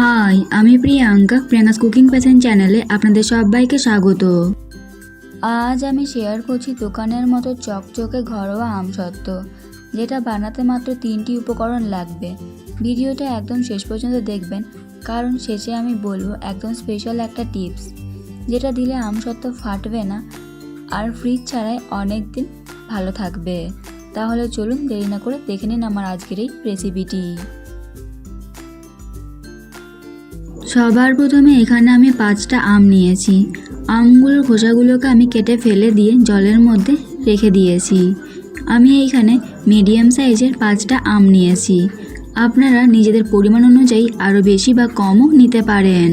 High, আমি Priyanka, Priyanka's cooking passion চ্যানেলে আপনাদের সবাইকে স্বাগত। আজ আমি শেয়ার করছি দোকানের মতো চকচকে ঘরোয়া আমসত্ত্ব যেটা বানাতে মাত্র তিনটি উপকরণ লাগবে। ভিডিওটা একদম শেষ পর্যন্ত দেখবেন, কারণ শেষে আমি বলব একদম স্পেশাল একটা টিপস যেটা দিলে আমসত্ত্ব ফাটবে না, আর ফ্রিজ ছাড়াই অনেক দিন ভালো থাকবে। তাহলে চলুন দেরি না করে দেখে নিন আমার আজকের এই রেসিপিটি সবার প্রথমে এখানে আমি পাঁচটা আম নিয়েছি। আমগুলোর খোসাগুলোকে আমি কেটে ফেলে দিয়ে জলের মধ্যে রেখে দিয়েছি। আমি এইখানে মিডিয়াম সাইজের পাঁচটা আম নিয়েছি। আপনারা নিজেদের পরিমাণ অনুযায়ী আরও বেশি বা কমও নিতে পারেন।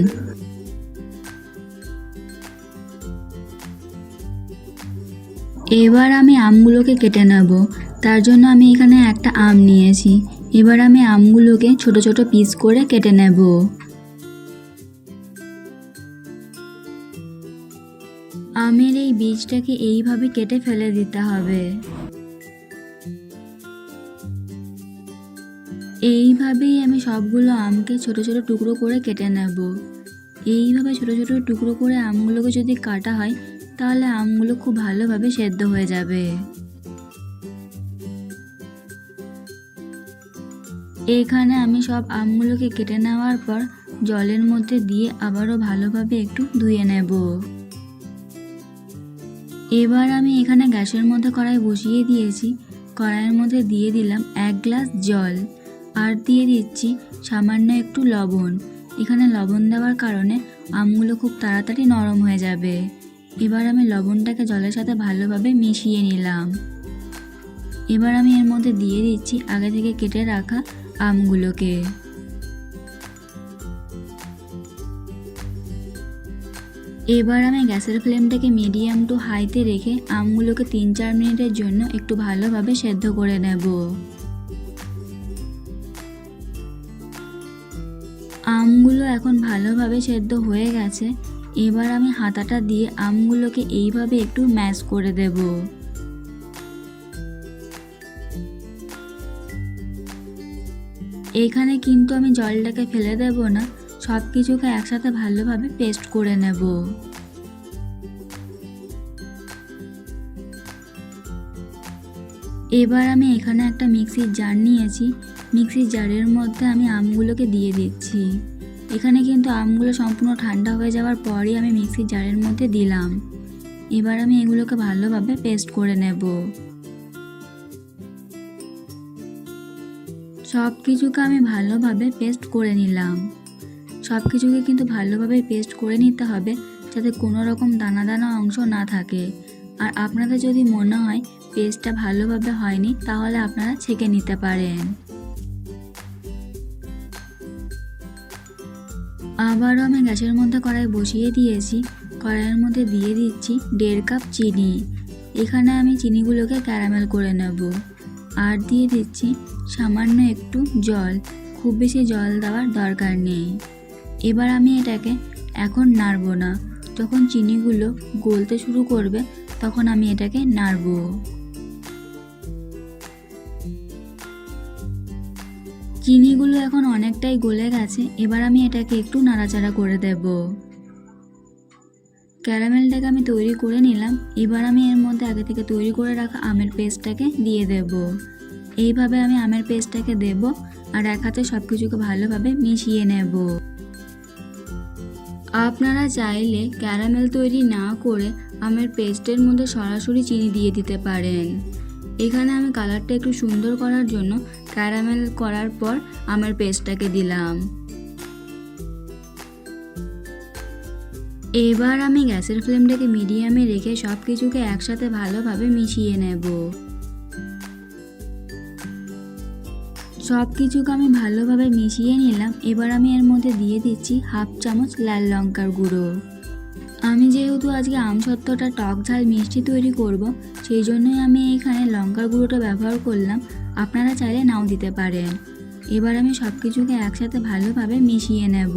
এবার আমি আমগুলোকে কেটে নেব। তার জন্য আমি এখানে একটা আম নিয়েছি। এবার আমি আমগুলোকে ছোট ছোট পিস করে কেটে নেব। আমের এই বীজটাকে এইভাবে কেটে ফেলে দিতে হবে। এইভাবেই আমি সবগুলো আমকে ছোট ছোট টুকরো করে কেটে নেব। এইভাবে ছোট ছোট টুকরো করে আমগুলোকে যদি কাটা হয়, তাহলে আমগুলো খুব ভালোভাবে সেদ্ধ হয়ে যাবে। এখানে আমি সব আমগুলোকে কেটে নেওয়ার পর, জলের মধ্যে দিয়ে আবারও ভালোভাবে একটু ধুয়ে নেব। এবার আমি এখানে গ্যাসের মধ্যে কড়াই বসিয়ে দিয়েছি। কড়াইয়ের মধ্যে দিয়ে দিলাম এক গ্লাস জল আর দিয়ে দিচ্ছি সামান্য একটু লবণ। এখানে লবণ দেওয়ার কারণে আমগুলো খুব তাড়াতাড়ি নরম হয়ে যাবে। এবার আমি লবণটাকে জলের সাথে ভালোভাবে মিশিয়ে নিলাম। এবার আমি এর মধ্যে দিয়ে দিচ্ছি আগে থেকে কেটে রাখা আমগুলোকে। এবার আমি গ্যাসের ফ্লেমটাকে মিডিয়াম টু হাইতে রেখে আমগুলোকে তিন চার মিনিটের জন্য একটু ভালোভাবে সেদ্ধ করে নেব। আমগুলো এখন ভালোভাবে সেদ্ধ হয়ে গেছে। এবার আমি হাতাটা দিয়ে আমগুলোকে এইভাবে একটু ম্যাশ করে দেব। এখানে কিন্তু আমি জলটাকে ফেলে দেব না। সব কিছুকে একসাথে ভালোভাবে পেস্ট করে নেব। এবার আমি এখানে একটা মিক্সির জার নিয়েছি। মিক্সির জারের মধ্যে আমি আমগুলোকে দিয়ে দিচ্ছি। এখানে কিন্তু আমগুলো সম্পূর্ণ ঠান্ডা হয়ে যাওয়ার পরই আমি মিক্সির জারের মধ্যে দিলাম। এবার আমি এগুলোকে ভালোভাবে পেস্ট করে নেব। সব কিছুকে আমি ভালোভাবে পেস্ট করে নিলাম। সব কিছুকে কিন্তু ভালোভাবে পেস্ট করে নিতে হবে যাতে কোনো রকম দানা দানা অংশ না থাকে। আর আপনাদের যদি মনে হয় পেস্টটা ভালোভাবে হয়নি, তাহলে আপনারা ছেঁকে নিতে পারেন। আবারও আমি গ্যাসের মধ্যে কড়াই বসিয়ে দিয়েছি। কড়াইয়ের মধ্যে দিয়ে দিচ্ছি দেড় কাপ চিনি। এখানে আমি চিনিগুলোকে ক্যারামেল করে নেব। আর দিয়ে দিচ্ছি সামান্য একটু জল। খুব বেশি জল দেওয়ার দরকার নেই। এবার আমি এটাকে এখন নাড়বো না। যখন চিনিগুলো গলতে শুরু করবে, তখন আমি এটাকে নাড়বো। চিনিগুলো এখন অনেকটাই গলে গেছে, এবার আমি এটাকে একটু নাড়াচাড়া করে দেব। ক্যারামেলটাকে আমি তৈরি করে নিলাম, এবার আমি এর মধ্যে আগে থেকে তৈরি করে রাখা আমের পেস্টটাকে দিয়ে দেব। এইভাবে আমি আমের পেস্টটাকে দেব আর এক হাতে সব কিছুকে ভালোভাবে মিশিয়ে নেব। আপনারা চাইলে ক্যারামেল তৈরি না করে আমের পেস্টের মধ্যে সরাসরি চিনি দিয়ে দিতে পারেন। এখানে আমি কালারটা একটু সুন্দর করার জন্য ক্যারামেল করার পর আমের পেস্টটাকে দিলাম। এবার আমি গ্যাসের ফ্লেমটাকে মিডিয়ামে রেখে সব কিছুকে একসাথে ভালোভাবে মিশিয়ে নেব। সব কিছুকে আমি ভালোভাবে মিশিয়ে নিলাম। এবার আমি এর মধ্যে দিয়ে দিচ্ছি হাফ চামচ লাল লঙ্কার গুঁড়ো। আমি যেহেতু আজকে আমসত্ত্বটা টক ঝাল মিষ্টি তৈরি করব, সেই জন্যই আমি এখানে লঙ্কার গুঁড়োটা ব্যবহার করলাম। আপনারা চাইলে নাও দিতে পারেন। এবার আমি সব কিছুকে একসাথে ভালোভাবে মিশিয়ে নেব।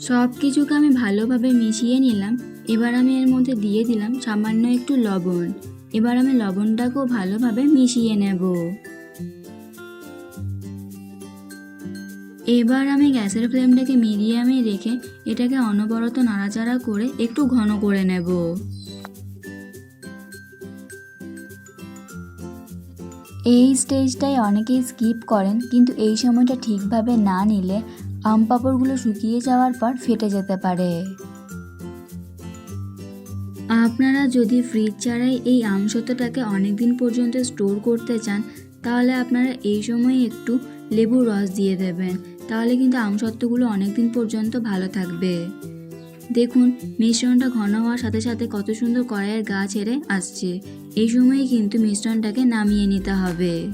সব কিছুকে আমি ভালোভাবে মিশিয়ে নিলাম। এবার আমি এর মধ্যে দিয়ে দিলাম সামান্য একটু লবণ। এবার আমি লবণটাকেও ভালোভাবে মিশিয়ে নেব। এবার আমি গ্যাসের ফ্লেমটাকে মিডিয়ামে রেখে এটাকে অনবরত নাড়াচাড়া করে একটু ঘন করে নেব। এই স্টেজটায় অনেকেই স্কিপ করেন, কিন্তু এই সময়টা ঠিকভাবে না নিলে আম পাঁপড়গুলো শুকিয়ে যাওয়ার পর ফেটে যেতে পারে। আপনারা যদি ফ্রিজ ছাড়াই এই আমসত্ত্বটাকে অনেক দিন পর্যন্ত স্টোর করতে চান, তাহলে আপনারা এই সময় একটু লেবুর রস দিয়ে দেবেন। তাহলে কিন্তু আমসত্ত্বগুলো অনেক দিন পর্যন্ত ভালো থাকবে। দেখুন, মিশ্রণটা ঘন হওয়ার সাথে সাথে কত সুন্দর কড়াইয়ের গা ছেড়ে আসছে। এই সময়ে কিন্তু মিশ্রণটাকে নামিয়ে নিতে হবে।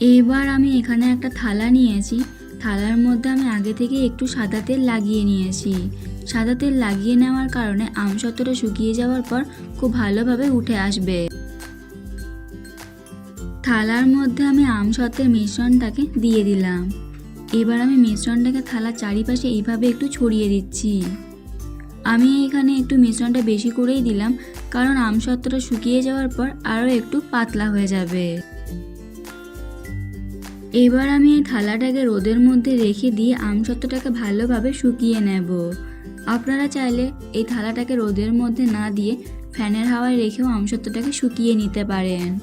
এবার আমি এখানে একটা থালা নিয়েছি। থালার মধ্যে আমি আগে থেকে একটু সাদা তেল লাগিয়ে নিয়েছি। সাদা তেল লাগিয়ে নেওয়ার কারণে আম আমসত্ত্বটা শুকিয়ে যাওয়ার পর খুব ভালোভাবে উঠে আসবে। থালার মধ্যে আমি আম আমসত্ত্বের মিশ্রণটাকে দিয়ে দিলাম। এবার আমি মিশ্রণটাকে থালার চারিপাশে এইভাবে একটু ছড়িয়ে দিচ্ছি। আমি এখানে একটু মিশ্রণটা বেশি করেই দিলাম, কারণ আম আমসত্ত্বটা শুকিয়ে যাওয়ার পর আরও একটু পাতলা হয়ে যাবে। এবার আমি এই থালাটাকে রোদের মধ্যে রেখে দিয়ে আম আমসত্ত্বটাকে ভালোভাবে শুকিয়ে নেব। আপনারা চাইলে এই থালাটাকে রোদের মধ্যে না দিয়ে ফ্যানের হাওয়ায় রেখেও আমসত্ত্বটাকে শুকিয়ে নিতে পারেন।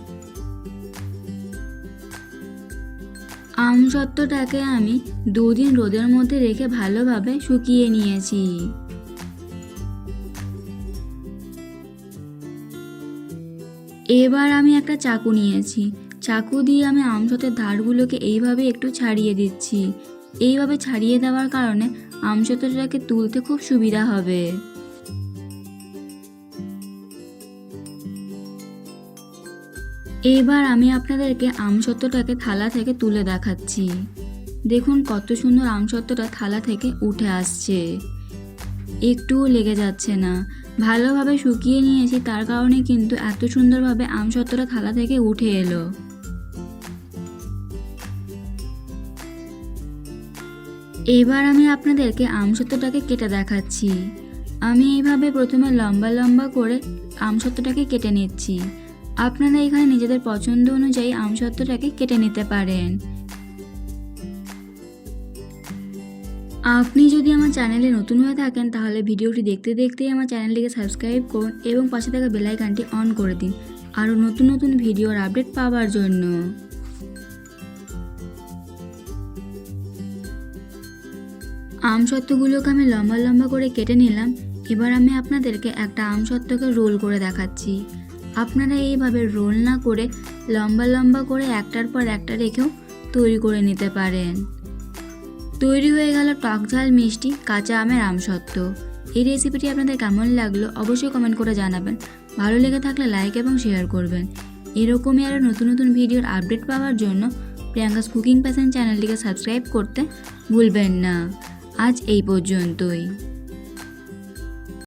আমসত্ত্বটাকে আমি দুদিন রোদের মধ্যে রেখে ভালোভাবে শুকিয়ে নিয়েছি। এবার আমি একটা চাকু নিয়েছি। চাকু দিয়ে আমি আমসত্ত্বের ধারগুলোকে এইভাবে একটু ছাড়িয়ে দিচ্ছি। এইভাবে ছাড়িয়ে দেওয়ার কারণে আমসত্ত্বটাকে তুলতে খুব সুবিধা হবে। এবার আমি আপনাদেরকে আমসত্ত্বটাকে থালা থেকে তুলে দেখাচ্ছি। দেখুন কত সুন্দর আমসত্ত্বটা থালা থেকে উঠে আসছে। একটুও লেগে যাচ্ছে না। ভালোভাবে শুকিয়ে নিয়েছি, তার কারণে কিন্তু এত সুন্দরভাবে আমসত্ত্বটা থালা থেকে উঠে এলো। এবার আমি আপনাদেরকে আমসত্ত্বটাকে কেটে দেখাচ্ছি। আমি এইভাবে প্রথমে লম্বা লম্বা করে আমসত্ত্বটাকে কেটে নিচ্ছি। আপনারা এখানে নিজেদের পছন্দ অনুযায়ী আমসত্ত্বটাকে কেটে নিতে পারেন। আপনি যদি আমার চ্যানেলে নতুন হয়ে থাকেন, তাহলে ভিডিওটি দেখতে দেখতেই আমার চ্যানেলটিকে সাবস্ক্রাইব করুন এবং পাশে থাকা বেলাইকানটি অন করে দিন। আরও নতুন নতুন ভিডিওর আপডেট পাওয়ার জন্য। আমসত্ত্বগুলোকে আমি লম্বা লম্বা করে কেটে নিলাম। এবার আমি আপনাদেরকে একটা আমসত্ত্বকে রোল করে দেখাচ্ছি। আপনারা এইভাবে রোল না করে লম্বা লম্বা করে একটার পর একটা রেখেও তৈরি করে নিতে পারেন। তৈরি হয়ে গেল টক ঝাল মিষ্টি কাঁচা আমের আমসত্ত্ব এই রেসিপিটি আপনাদের কেমন লাগল অবশ্যই কমেন্ট করে জানাবেন। ভালো লেগে থাকলে লাইক এবং শেয়ার করবেন। এরকমই আরও নতুন নতুন ভিডিওর আপডেট পাওয়ার জন্য প্রিয়াঙ্কাস কুকিং প্যাশন চ্যানেলটিকে সাবস্ক্রাইব করতে ভুলবেন না। আজ এই পর্যন্তই।